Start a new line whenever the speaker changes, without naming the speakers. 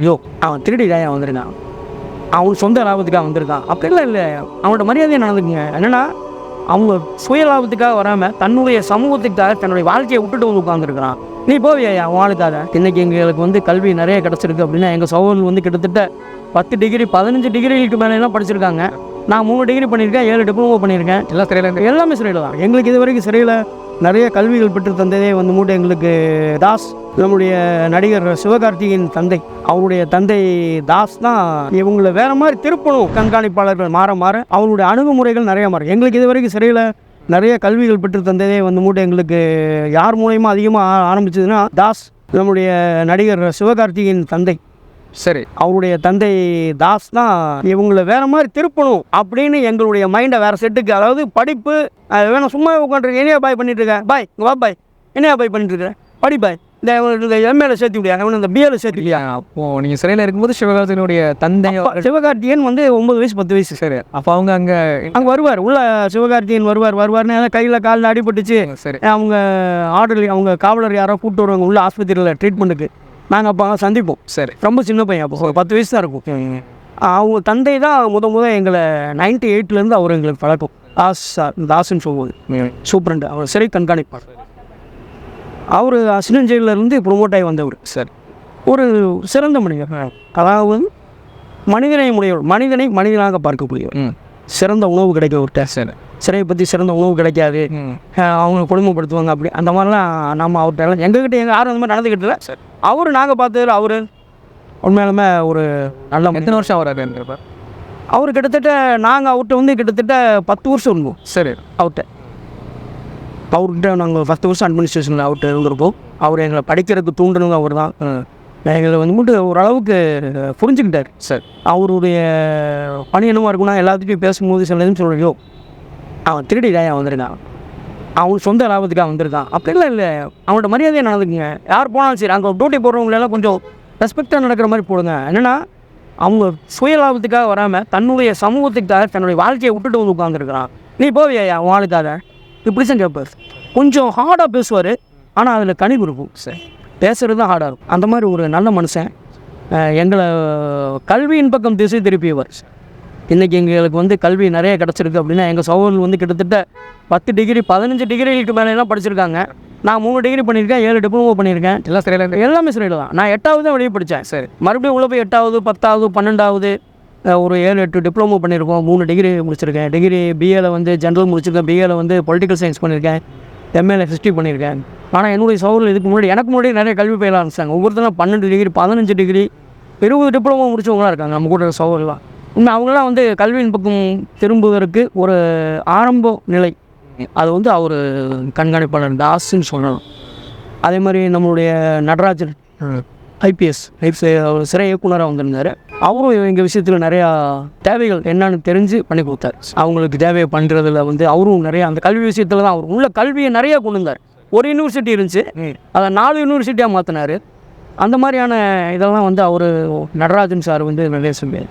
ஐயோ அவன் திருடி தாயா வந்திருக்கான்? அவன் சொந்த லாபத்துக்காக வந்திருக்கான். அப்படிலாம் இல்லை. அவனோட மரியாதையை நடந்துக்குங்க. என்னென்னா அவங்க சுய லாபத்துக்காக வராமல் தன்னுடைய சமூகத்துக்காக தன்னுடைய வாழ்க்கையை விட்டுட்டு வந்து உட்காந்துருக்கிறான் நீ போவியா ஆளுக்காக? இன்னைக்கு எங்களுக்கு வந்து கல்வி நிறைய கிடச்சிருக்கு அப்படின்னா எங்கள் சகோதரர்கள் வந்து கிட்டத்தட்ட பத்து டிகிரி பதினஞ்சு டிகிரிக்கு மேலாம் படிச்சிருக்காங்க. நான் மூணு டிகிரி பண்ணியிருக்கேன் ஏழு டிப்ளமோ பண்ணியிருக்கேன்.
எல்லாம் சிறையில்
எல்லாமே சிறையில் தான். எங்களுக்கு இது வரைக்கும் சிறையில் நிறைய கல்விகள் பெற்று தந்ததே வந்து மூட்டை எங்களுக்கு தாஸ். நம்முடைய நடிகர் சிவகார்த்திகேயன் தந்தை. அவருடைய தந்தை தாஸ் தான் இவங்களை வேற மாதிரி திருப்பணும் கண்காணிப்பாளர்கள் மாற மாற அவருடைய அணுகுமுறைகள் நிறைய மாறும் எங்களுக்கு இது வரைக்கும் சிறையில் நிறைய கல்விகள் பெற்று தந்ததே வந்து மூட்டை எங்களுக்கு யார் மூலயமா அதிகமாக ஆரம்பிச்சதுன்னா தாஸ் நம்முடைய நடிகர் சிவகார்த்திகேயன் தந்தை.
சரி.
அவருடைய தந்தை தாஸ் தான் இவங்களை வேற மாதிரி திருப்பணும் அப்படின்னு எங்களுடைய மைண்டை வேற செட்டுக்கு அதாவது படிப்பு வேணும் சும்மா உட்காந்துருக்க என்னையா பாய் பண்ணிட்டு இருக்க? பாய் இங்க வா பாய் என்னையா பாய் பண்ணிட்டு இருக்க? படி பாய் இந்த இந்த எம்ஏல சேர்த்து விடியா அவனு இந்த பிஏல சேர்த்து
இல்லையா அப்போ நீங்க சிறையில் இருக்கும்போது சிவகார்த்தினுடைய தந்தை
அப்பா, சிவகார்த்திகேயன் வந்து ஒன்பது வயசு பத்து வயசு.
சரி அப்போ அவங்க அங்க
அங்கே வருவார் உள்ள சிவகார்த்திகேயன் வருவார் வருவார்னு ஏதாவது கையில் காலில் அடிபட்டுச்சு.
சரி.
அவங்க ஆர்டர் அவங்க காவலர் யாரோ கூப்பிட்டு வருவாங்க உள்ள ஆஸ்பத்திரியில் ட்ரீட்மெண்ட்டுக்கு நாங்கள் அப்போ சந்திப்போம்.
சரி.
ரொம்ப சின்ன பையன் அப்போ பத்து வயசு தான் இருக்கும். அவங்க தந்தை தான் முத முத எங்களை நைன்டி எயிட்லேருந்து அவர் எங்களுக்கு பழக்கம். தாஸ் சார் தாஸ்ன்னு சொல்லுவது சூப்பரண்ட் அவர் சிறை கண்காணிப்பார். அவர் ஜெயிலிருந்து ப்ரொமோட் ஆகி வந்தவர்
சரி
ஒரு சிறந்த மனிதர். அதாவது மனிதனை உடையவர் மனிதனை மனிதனாக பார்க்கக்கூடியவர்.
ம்.
சிறந்த உணவு கிடைக்க விட்ட
சரி.
சிறையை பற்றி சிறந்த உணவு கிடைக்காது. அவங்க கொடுமைப்படுத்துவாங்க அப்படி. அந்த மாதிரிலாம் நம்ம அவர்கிட்ட எங்ககிட்ட எங்கள் யாரும் அந்த மாதிரி நடந்துக்கிட்டு இல்லை.
சரி.
அவர் நாங்கள் பார்த்ததில் அவர் உண்மையாலுமே ஒரு நல்ல.
எத்தனை வருஷம் அவர் இருந்திருப்பார்
அவர் கிட்டத்தட்ட நாங்கள் அவர்கிட்ட வந்து கிட்டத்தட்ட பத்து வருஷம் இருந்தோம்.
சரி.
அவர்கிட்ட. அவர்கிட்ட நாங்கள் பத்து வருஷம் அட்மினிஸ்ட்ரேஷனில் அவர்கிட்ட இருந்திருப்போம் அவர் எங்களை படிக்கிறதுக்கு தூண்டுனது அவர் தான். எங்களை வந்து மட்டும் ஓரளவுக்கு புரிஞ்சுக்கிட்டார்.
சரி.
அவருடைய பணி என்னமா இருக்கும்னா எல்லாத்துட்டையும் பேசும்போது சில நேரம் சொல்லையோ அவன் திருடி தாயா வந்திருக்கான். அவன் சொந்த லாபத்துக்காக வந்திருக்கான். அப்படிலாம் இல்லை. அவனோட மரியாதையை நடந்துக்குங்க. யார் போனாலும் சரி அங்கே டியூட்டி போடுறவங்களெல்லாம் கொஞ்சம் ரெஸ்பெக்டாக நடக்கிற மாதிரி போடுங்க. என்னென்னா அவங்க சுய லாபத்துக்காக வராமல் தன்னுடைய சமூகத்துக்காக தன்னுடைய வாழ்க்கையை விட்டுட்டு வந்து உட்காந்துருக்கிறான் நீ போவியா அவன் ஆளுக்காக? இப்படி தான் கேட்பார். கொஞ்சம் ஹார்டாக பேசுவார் ஆனால் அதில் கனிவு இருக்கும்
சரி
பேசுகிறது தான் ஹார்டாக இருக்கும். அந்த மாதிரி ஒரு நல்ல மனுஷன் எங்களை கல்வியின் பக்கம் திசை திருப்பியவர் இன்றைக்கி எங்களுக்கு வந்து கல்வி நிறைய கிடச்சிருக்கு அப்படின்னா எங்கள் சகோதரர்கள் வந்து கிட்டத்தட்ட பத்து டிகிரி பதினஞ்சு டிகிரிக்கு மேலாம் படிச்சிருக்காங்க. நான் மூணு டிகிரி பண்ணியிருக்கேன் ஏழு டிப்ளமோ பண்ணியிருக்கேன்.
எல்லாம் சிறையில்
எல்லாமே சிறையில் தான். நான் எட்டாவது தான் வெளியே படித்தேன்
சரி
மறுபடியும் உள்ள போய் எட்டாவது பத்தாவது பன்னெண்டாவது ஒரு ஏழு எட்டு டிப்ளமோ பண்ணியிருக்கோம் மூணு டிகிரி முடிச்சிருக்கேன். டிகிரி பிஏல வந்து ஜென்ரல் முடிச்சிருக்கேன். பிஏல வந்து பொலிட்டிக்கல் சயின்ஸ் பண்ணியிருக்கேன் எம்ஏல ஹிஸ்ட்ரி பண்ணியிருக்கேன் ஆனால் என்னுடைய சகோதரர் இதுக்கு முன்னாடி எனக்கு முன்னாடி நிறைய கல்வி பயில ஆரம்பிச்சாங்க. ஒவ்வொருத்தரும் பன்னெண்டு டிகிரி பதினஞ்சு டிகிரி இருபது டிப்ளமோ முடிச்சவங்களாம் இருக்காங்க. நம்ம கூட சகோதரர்லாம் உண்மை அவங்களாம் வந்து கல்வியின் பக்கம் திரும்புவதற்கு ஒரு ஆரம்ப நிலை. அது வந்து அவர் கண்காணிப்பாளர் தாஸ்ன்னு சொல்லணும் அதே மாதிரி நம்மளுடைய நடராஜன் ஐபிஎஸ் அவர் சிறை இயக்குனராக வந்திருந்தார். அவரும் எங்கள் விஷயத்தில் நிறையா தேவைகள் என்னன்னு தெரிஞ்சு பண்ணி கொடுத்தாரு. அவங்களுக்கு தேவையை பண்ணுறதுல வந்து அவரும் நிறைய அந்த கல்வி விஷயத்தில் தான் அவர் உள்ள கல்வியை நிறையா கொண்டு வந்தார். ஒரு யூனிவர்சிட்டி இருந்துச்சு. அதை நாலு யூனிவர்சிட்டியாக மாற்றினார் அந்த மாதிரியான இதெல்லாம் வந்து அவர் நடராஜன் சார் வந்து நிறைய சொல்லுவார்